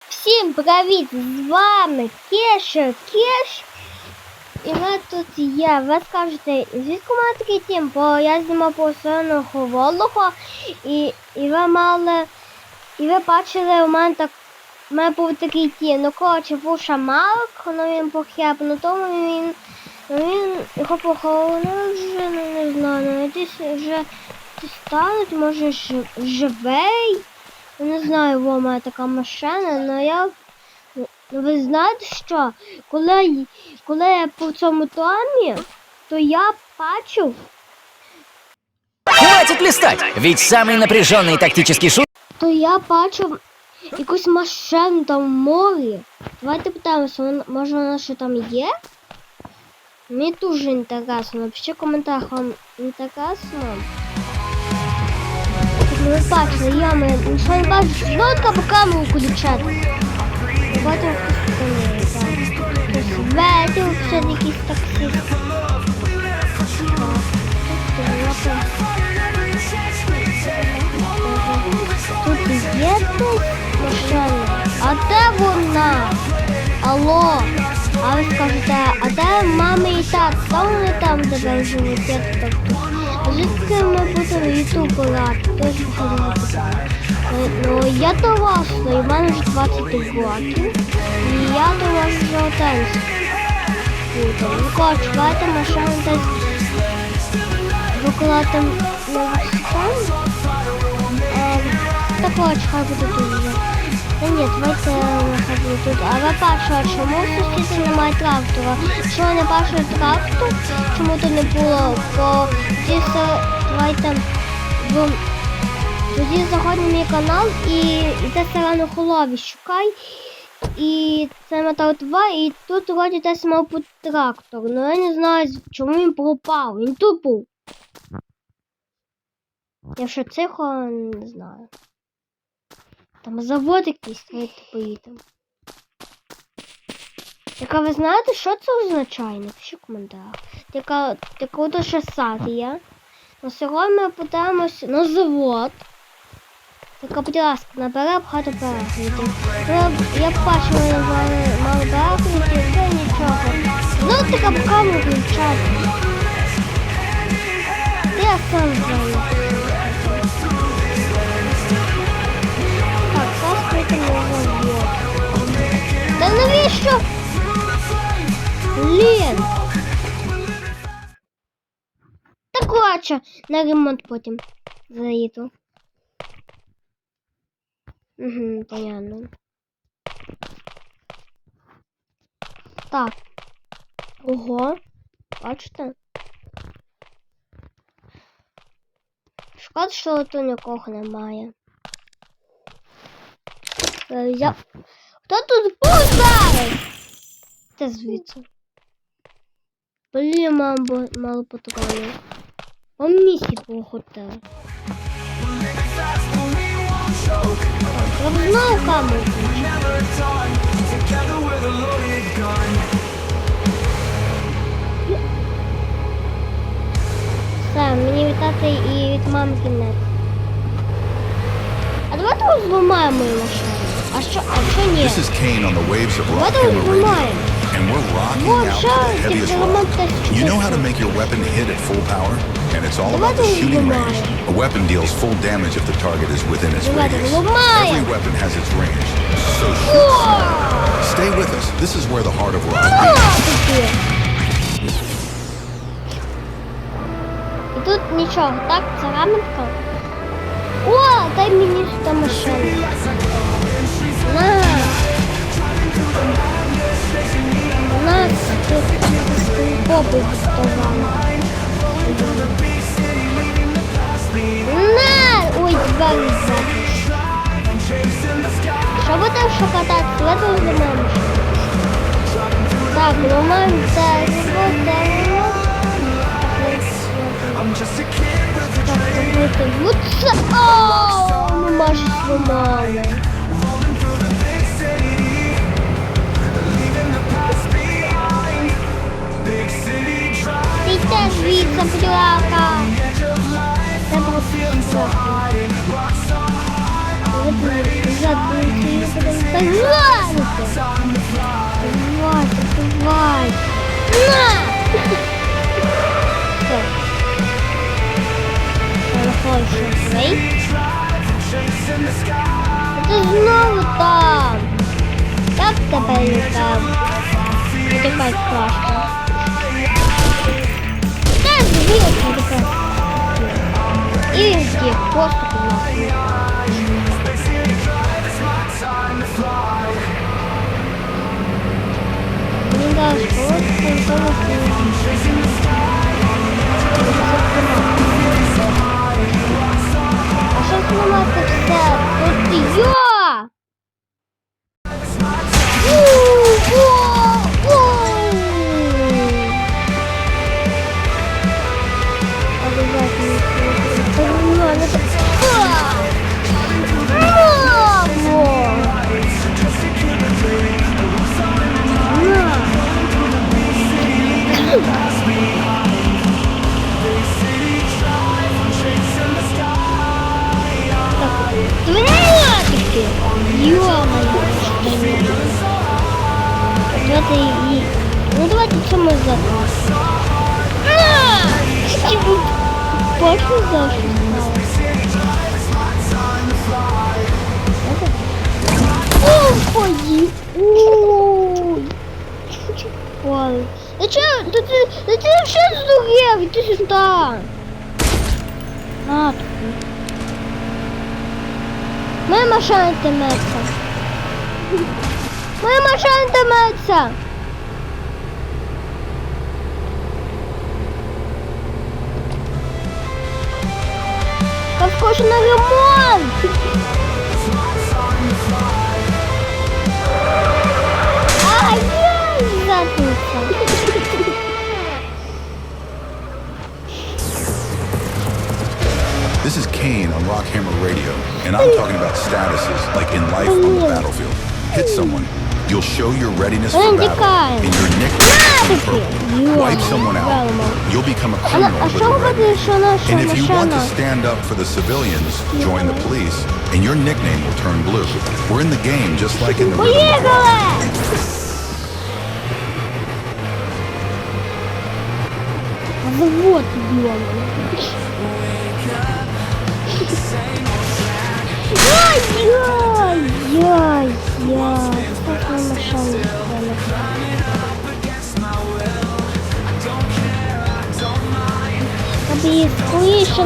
Всім привіт! З вами Кеша Кеш. І ви тут є. Ви скажете, звідки мене такий тім? Бо я знімав посильного волого і, і ви мали. І ви бачили, у мене так. У мене був такий тім. Ну коротше, був шамалок, ну він похеп, ну тому він. Ну він його похоронили вже, ну не знаю, ну десь вже стануть, може жи- живий. Я не знаю, у мене така машина, але я. Ну, ви знаєте що? Коли, коли я по цьому томі, то я бачив, Хватит листать! Ведь самый напряженный тактический шут то я бачив якусь машину там в морі. Давайте питаємося, може вона ще там є? Мені дуже інтересно. Напишіть в коментарях, вам інтересно. Так, ну ви бачили, я ми нічого не бачу, така по камеру включати. Потім хтось там, так. Хтось ветив, якийсь таксист. Тут є тут машина. А де вона? Алло. А ви скажете, а де мама і тато? Там вони там тебе живуть, я тут тут. Звідки ми будемо ютуб грати? Теж Ну, я доросла, і в мене вже 20 років. І я доросла вже отець. Ну, коротше, давайте машину десь на стан. Ем, Так от, хай буде тут вже. Та ні, давайте нехай буде тут. А ви бачили, чому в сусіді немає трактора? Що не бачили трактор? Чому то не було? Бо все, давайте в... Тоді заходь на мій канал і йде селено холові, шукай. І це метал 2, і тут вроді десь мав бути трактор. Ну я не знаю, чому він пропав. Він тут був. Якщо тихо, не знаю. Там завод якийсь, давайте поїдемо. Яка ви знаєте, що це означає? Напишіть в коментарях. Ото ще сад. Ну, сьогодні ми подивимося на завод. Така, будь ласка, набере багато переглядів. Ну, Я бачу, ми мали, мали переглядів, це нічого. Ну, така камеру включати. Я сам знаю. Навіщо? Блін. Та коротше, на ремонт потім заїду. Угу, понятно. Так. Ого. Бачите? Шкода, що тут нікого немає. Е, Я... Хто тут зараз? Ти звідси. Блін, бо- мало патронів. Он місці поготели. Я б знову камеру. Все, мені вітати і від мами кінець. А давайте зламаємо мою машину. А що, а що ні? This is Kane on the waves of rock Давайте hammer radio, зламаємо. and we're rocking Вот, out to що, the heaviest тільки rock. ремонт теж You know how to чудово. make your weapon hit at full power? And it's all about the Давайте shooting range. зламаємо. A weapon deals full damage if the target is within its Давайте radius. зламаємо. Every weapon has its range. So shoot. Stay with us. This is where the heart of rock А, beats. такі. І тут нічого, так? Це раминка. О, дай мені сюди машину. На. На! Ой, закрили. Що будемо що катати? Давайте візьмемо. Так, ну маємо це зробити. Так. Вот це. О, ми майже зламали. Звідси, ласка. Це просто задумці, Давайте! Давайте, давайте! На! Знову там! Як тебе літав? Потікай страшно. Та звідки таке? І він втік, просто під нас. Мені дали школу, це А що зламати все? Тут йо! Давайте і... Ну давайте цьому за... Бачу за Господи! Ой! Ой! Да че, да ты, да ты вообще сдурел, иди сюда! На. Моя машина тиметься. Моя машина тиметься. Та скоро на ремонт. This is Kane on Rockhammer Radio, and I'm talking about statuses like in life on the battlefield. Hit someone, you'll show your readiness for Він battle, тікає. and your nickname will turn Йо, purple. Wipe someone out, вельмо. you'll become a Але, criminal а with що a red робити, name. що наша And if you want to машина? stand up for the civilians, join the police, and your nickname will turn blue. We're in the game just like in the rhythm of rock. Поїхали! Завод, Ай-яй-яй-яй. Как на машине Тобі скоріше.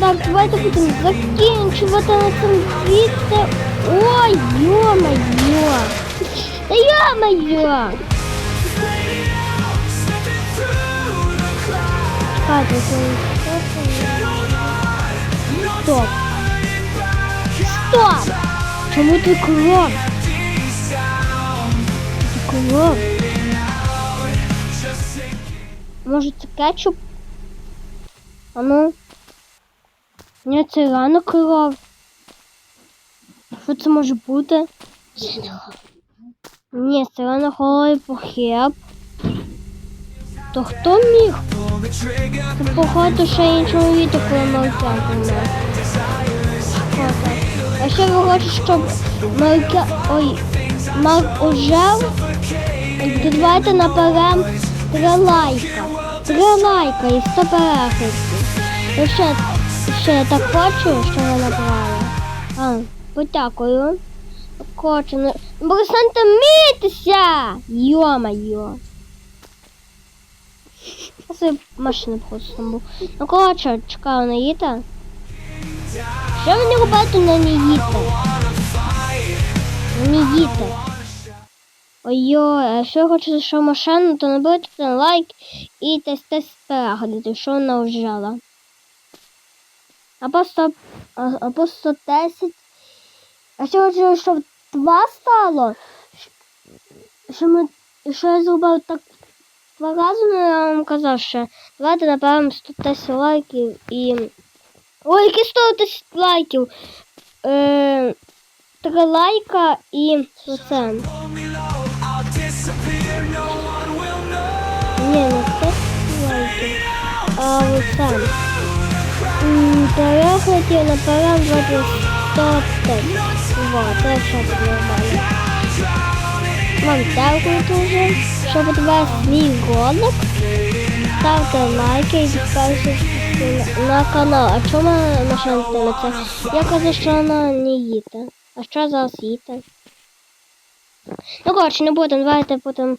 Так, давайте будемо закінчувати на цьому відео. Ой, йо-моє. Та йо-моє. Чекайте, це Стоп. Стоп! Чому ти кров? Ти кров? Може це кетчуп? А ну? Ні, це рано кров. Що це може бути? Ні, це рано голий похиб. То хто міг? Це походу ще іншого відео, коли ми. А ще ви хочете, щоб Марка... Ой, Марк ожив? Давайте наберемо три лайка. Три лайка і сто переглядів. І ще, ще я так хочу, що ви набрали. А, подякую. Хочу. Ну, перестаньте мітися! Йо-моє. Це машина просто був. Ну, коротше, чекаю на їта. Що мені робити на Ніїта? На. Ой-ой, а якщо хочу що машину, то наберіть лайк і тест тест переглядати, що вона вжала. Або 100, а- або 110. А ще хочу, щоб 2 стало. Що, ми, що я зробив так два рази, ну я вам казав, що давайте наберемо 110 лайків і. Ой, які 110 лайків. Е, три лайка і оце. Ні, не 5 лайків. А оце. М, Переглядів наберемо 20 топти. Вот, це ще буде нормально. Вам дякую дуже, що подивилися свій ролик. Ставте лайки і підписуйтесь На, на канал. А чому машина дивиться? Я кажу, що вона не їде. А що зараз їде? Ну, коротше, не будемо, давайте потім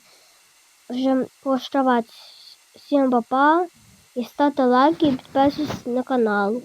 вже прощавати. Всім папа. І ставте лайки і підписуйтесь на канал.